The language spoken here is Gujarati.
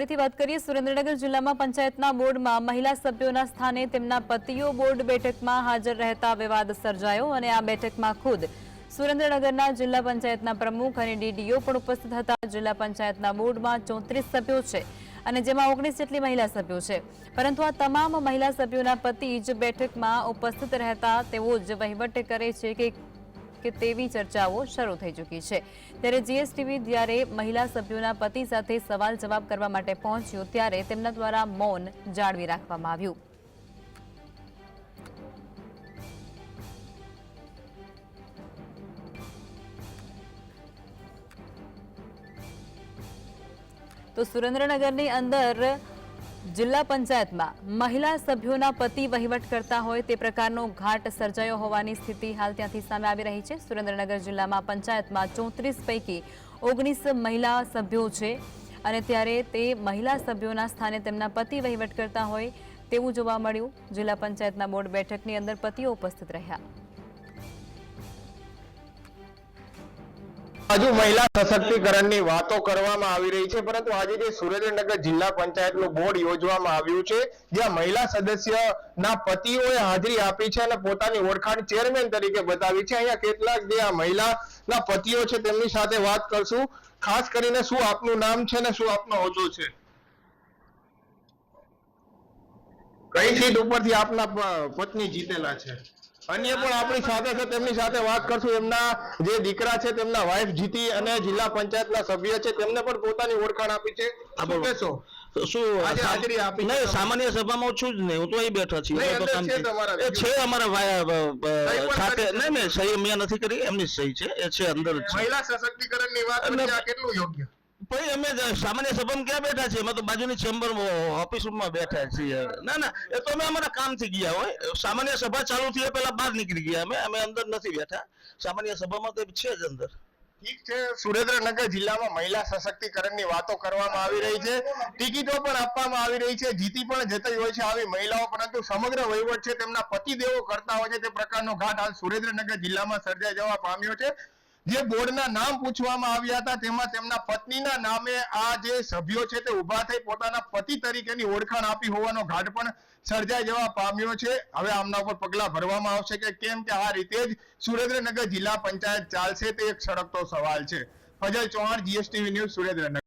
વાત કરીએ, સુરેન્દ્રનગર જિલ્લામાં પંચાયતના બોર્ડમાં મહિલા સભ્યોના સ્થાને તેમના પતિઓ બોર્ડ બેઠકમાં હાજર રહેતા વિવાદ સર્જાયો અને આ બેઠકમાં ખુદ સુરેન્દ્રનગરના જિલ્લા પંચાયતના પ્રમુખ અને ડીડીઓ પણ ઉપસ્થિત હતા. જિલ્લા પંચાયતના બોર્ડમાં ચોત્રીસ સભ્યો છે અને જેમાં ઓગણીસ જેટલી મહિલા સભ્યો છે. પરંતુ આ તમામ મહિલા સભ્યોના પતિ જ બેઠકમાં ઉપસ્થિત રહેતા, તેઓ જ વહીવટ કરે છે કે કે તેવી ચર્ચાઓ શરૂ થઈ ચૂકી છે. ત્યારે જીએસટીવી જ્યારે મહિલા સભ્યોના પતિ સાથે સવાલ જવાબ કરવા માટે પહોંચ્યો, ત્યારે તેમના દ્વારા મૌન જાળવી રાખવામાં આવ્યું. તો સુરેન્દ્રનગરની અંદર જિલ્લા પંચાયતમાં મહિલા સભ્યોના પતિ વહીવટ કરતા હોય તે પ્રકારનો ઘાટ સર્જાયો હોવાની સ્થિતિ હાલ ત્યાંથી સામે આવી રહી છે. સુરેન્દ્રનગર જિલ્લામાં પંચાયતમાં ચોત્રીસ પૈકી ઓગણીસ મહિલા સભ્યો છે અને ત્યારે તે મહિલા સભ્યોના સ્થાને તેમના પતિ વહીવટ કરતા હોય તેવું જોવા મળ્યું. જિલ્લા પંચાયતના બોર્ડ બેઠકની અંદર પતિઓ ઉપસ્થિત રહ્યા. હજુ મહિલા સશક્તિકરણની વાતો કરવામાં આવી રહી છે, પરંતુ આજે જે સુરેન્દ્રનગર જિલ્લા પંચાયતનું બોર્ડ યોજવામાં આવ્યું છે, જ્યાં મહિલા સદસ્યના પતિઓએ હાજરી આપી છે અને પોતાની ઓળખાણ ચેરમેન તરીકે બતાવી છે. અહીંયા કેટલાક જે આ મહિલાના પતિઓ છે, તેમની સાથે વાત કરશું. ખાસ કરીને શું આપનું નામ છે ને શું આપનો હોદ્દો છે? કઈ સીટ ઉપરથી આપના પત્ની જીતેલા છે? અન્ય પણ આપણી સાથે છે તેમની સાથે વાત કરશું. એમના જે દીકરા છે તેમના વાઇફ જીતી અને જિલ્લા પંચાયતના સભ્ય છે તેમને પણ પોતાની ઓળખાણ આપી છે. શું કહેશો? શું હાજરી આપી નહીં સામાન્ય સભામાં છું જ નહીં. હું તો અહીં બેઠો છું. એ છે અમારા. નહીં નહીં સહી મેં નથી કરી. એમની સહી છે. એ છે અંદર મહિલા સશક્તિકરણની વાત કેટલું યોગ્ય? ભાઈ અમે સામાન્ય સભામાં ક્યાં બેઠા છીએ? અમે તો બાજુની ચેમ્બર ઓફિસ રૂમમાં બેઠા છીએ. ના ના, એ તો અમે અમારા કામથી ગયા હોય. સામાન્ય સભા ચાલુ થઈ પહેલા બહાર નીકળી ગયા અમે. અમે અંદર નથી બેઠા. સામાન્ય સભામાં તો છે જ અંદર. ઠીક છે. સુરેન્દ્રનગર જિલ્લામાં મહિલા સશક્તિકરણની વાતો કરવામાં આવી રહી છે. ટિકિટો પણ આપવામાં આવી રહી છે. જીતી પણ જતી હોય છે આવી મહિલાઓ, પરંતુ સમગ્ર વહીવટ છે તેમના પતિદેવો કરતા હોય છે. તે પ્રકારનો ઘાટ હાલ સુરેન્દ્રનગર જિલ્લામાં સર્જાઈ જવા પામ્યો છે. જે બોર્ડના નામ પૂછવામાં આવ્યા હતા, તેમાં તેમના પત્નીના નામે આ જે સભ્યો છે તે ઊભા થઈ પોતાના પતિ તરીકેની ઓળખાણ આપી હોવાનો ઘાટ પણ સર્જાઈ જવા પામ્યો છે. હવે આમના ઉપર પગલા ભરવામાં આવશે કે કેમ કે આ રીતે જ સુરેન્દ્રનગર જિલ્લા પંચાયત ચાલશે તે એક સળગતો સવાલ છે. Fazal Chauhan, GSTV news Surendranagar.